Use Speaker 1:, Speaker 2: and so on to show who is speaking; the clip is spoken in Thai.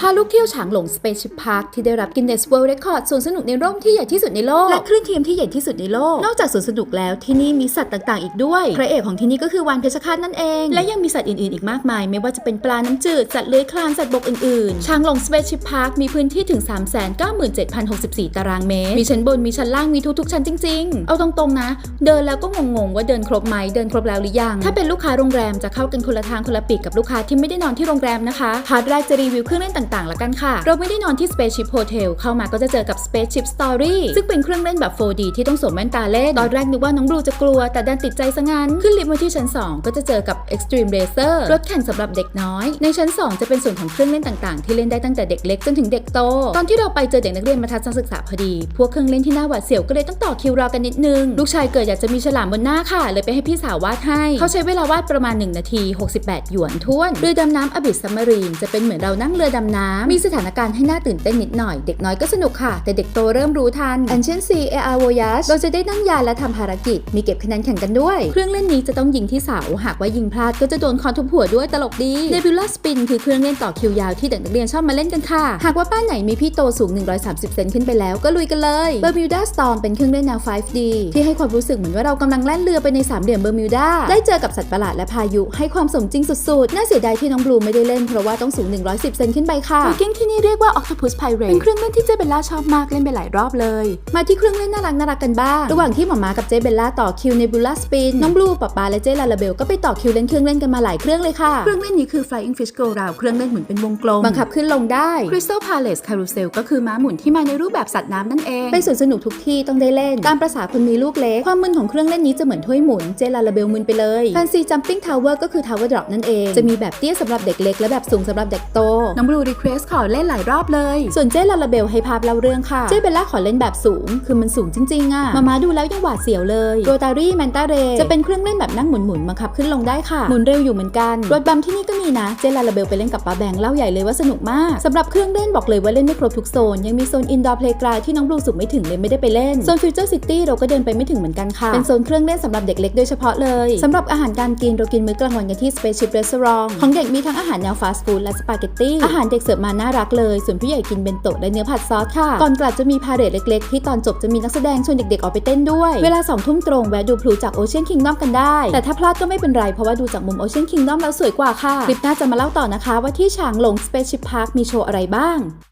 Speaker 1: พาลูกเที่ยวฉางหลง Spaceship Park ที่ได้รับ Guinness World Record สวนสนุกในร่มที่ใหญ่ที่สุดในโลก และคลื่นทีมที่ใหญ่ที่สุดในโลก นอกจากสวนสนุกแล้วที่นี่มีสัตว์ต่างๆ อีกด้วย พระเอกของที่นี่ก็คือวานเพชรฆาตนั่นเอง และยังมีสัตว์อื่นๆ อีกมากมาย ไม่ว่าจะเป็นปลาน้ำจืด สัตว์เลื้อยคลานสัตว์บกอื่นๆ ฉางหลง Spaceship Park มีพื้นที่ถึง 397,064 ตารางเมตร มีชั้นบนมีชั้นล่างมีทุกๆชั้นจริง ๆ เอาตรงๆนะ เดินแล้วก็งงๆว่าเดินครบไหมเดินครบแล้วหรือยัง ถ้าเป็นลูกค้าโรงแรมจะเข้ากันคนละทางคนละปีกกับลูกค้าที่ไม่ได้นอนที่โรงแรมนะคะพาร์ทแรกจะรีวิวเครื่องเล่นต่างๆ ละกันค่ะ เราไม่ได้นอนที่ Spaceship Hotel เข้ามาก็จะเจอกับ Spaceship Story ซึ่งเป็นเครื่องเล่นแบบ 4D ที่ต้องสวมแว่นตาเล่น ตอนแรกนึกว่าน้องบลูจะกลัว แต่ดันติดใจซะงั้น ขึ้นลิฟต์มาที่ชั้น 2 ก็จะเจอกับ Extreme Racer รถแข่งสำหรับเด็กน้อย ในชั้น 2 จะเป็นส่วนของเครื่องเล่นต่างๆ ที่เล่นได้ตั้งแต่เด็กเล็กจนถึงเด็กโต ตอนที่เราไปเจอเด็กนักเรียนมาทัศนศึกษาพอดี พวกเครื่องเล่นที่น่าหวาดเสียวก็เลยต้องต่อคิวรอกันนิดนึง ลูกชายเกิดอยากจะมีฉลามบนหน้าค่ะ เลยไปให้พี่สาววาดให้ เขาใช้เวลาวาดประมาณ 1 นาที 68 หยวนท้วน เรือดำน้ำอบิสซัมมารีนจะเป็นเหมือนเรานั่งเรือดำน้ำมีสถานการณ์ให้น่าตื่นเต้นนิดหน่อย เด็กน้อยก็สนุกค่ะ แต่เด็กโตเริ่มรู้ทัน Ancient Sea AR Voyage เราจะได้นั่งยานและทำภารกิจ มีเก็บคะแนนแข่งกันด้วย เครื่องเล่นนี้จะต้องยิงที่เสา หากว่ายิงพลาดก็จะโดนคอนทุบหัวด้วยตลกดี Nebula Spin คือเครื่องเล่นต่อคิวยาวที่เด็กนักเรียนชอบมาเล่นกันค่ะ หากว่าบ้านไหนมีพี่โตสูง 130 เซนขึ้นไปแล้วก็ลุยกันเลย Bermuda Storm เป็นเครื่องเล่นแนว 5D ที่ให้ความรู้สึกเหมือนว่าเรากำลังแล่นเรือไปในสามเหลี่ยมเบอร์มิวดาได้เจอกับสัตว์ประหลาดและพายุให้ความสมจริงสุดๆน่าเสียดายที่น้องบลูไม่ได้เล่นเพราะว่าต้องสูง 110 เซนขึ้นไปค่ะไวกิ้งที่นี่เรียกว่า Octopus Pirate เป็นเครื่องเล่นที่เจเบลล่าชอบมากเล่นไปหลายรอบเลย มาที่เครื่องเล่นน่ารักน่ารักกันบ้าง ระหว่างที่หมอมากับเจเบลล่าต่อคิวในบูล่าสปินน้องบลูป๊าป๊าและเจลาลาเบลก็ไปต่อคิวเล่นเครื่องเล่นกันมาหลายเครื่องเลยค่ะ เครื่องเล่นนี้คือ Flying Fish Go Round เครื่องเล่นเหมือนเป็นวงกลม บังคับขึ้นลงได้ Crystal Palace Carousel ก็คือม้าหมุนที่มาในรูปแบบสัตว์น้ำนั่นเองไปสวนสนุกทุกที่ต้องได้เล่น ตามประษาคนมีลูกเล็ก ความมึนของเครื่องเล่นนี้จะเหมือนถ้วยหมุน เจลาลาเบลมึนไปเลย Fancy Jumping Tower ก็คือ Tower Drop นั่นเอง จะมีแบบเตี้ยสำหรับเด็กเล็กและแบบสูงสำหรับเด็กโต น้องบลูรีเควสขอเล่นหลายรอบเลย ส่วนเจลาลาเบลให้ภาพเล่าเรื่องค่ะ เจเบลล่าขอเล่นแบบสูง คือมันสูงจริงๆอะมามาดูแล้วยังหวาดเสียวเลยโรตารี่แมนตาเรจะเป็นเครื่องเล่นแบบนั่งหมุนๆบังคับขึ้นลงได้ค่ะ หมุนเร็วอยู่เหมือนกัน รถบัมที่นี่ก็มีนะ เจลาลาเบลไปเล่นกับป้าแบงค์เล่าใหญ่เลยว่าสนุกมากสำหรับเครื่องเล่นบอกเลยว่าเล่นไม่ครบทุกโซน ยังมีโซนอินดอร์เพลย์กราวที่น้องบลูสุกไม่ถึงเลยไม่ได้ไปเล่น โซนฟิวเจอร์ซิตี้เราก็เดินไปไม่ถึงเหมือนกันค่ะ เป็นโซนเครื่องเล่นสำหรับเด็กเล็กโดยเฉพาะเลยสำหรับอาหารการกินเรากินมื้อกลางวันกันที่ Spaceship Restaurant ของเด็กมีทั้งอาหารแนวฟาสต์ฟู้ดและสปาเกตตี้อาหารเด็กเสิร์ฟมาน่ารักเลยส่วนผู้ใหญ่กินเบนโตะและเนื้อผัดซอสค่ะ ก่อนกลับจะมีพาเหรดเล็กๆ ที่ตอนจบจะมีนักแสดงชวนเด็กๆออกไปเต้นด้วย เวลาสองทุ่มตรงแวะดูพลูจากโอเชียนคิงดอมกันได้ แต่ถ้าพลาดก็ไม่เป็นไร เพราะว่าดูจากมุมโอเชียนคิงดอมแล้วสวยกว่าค่ะ คลิปหน้าจะมาเล่าต่อนะคะว่าที่ฉางหลงสเปซชิพพาร์คมีโชว์อะไรบ้าง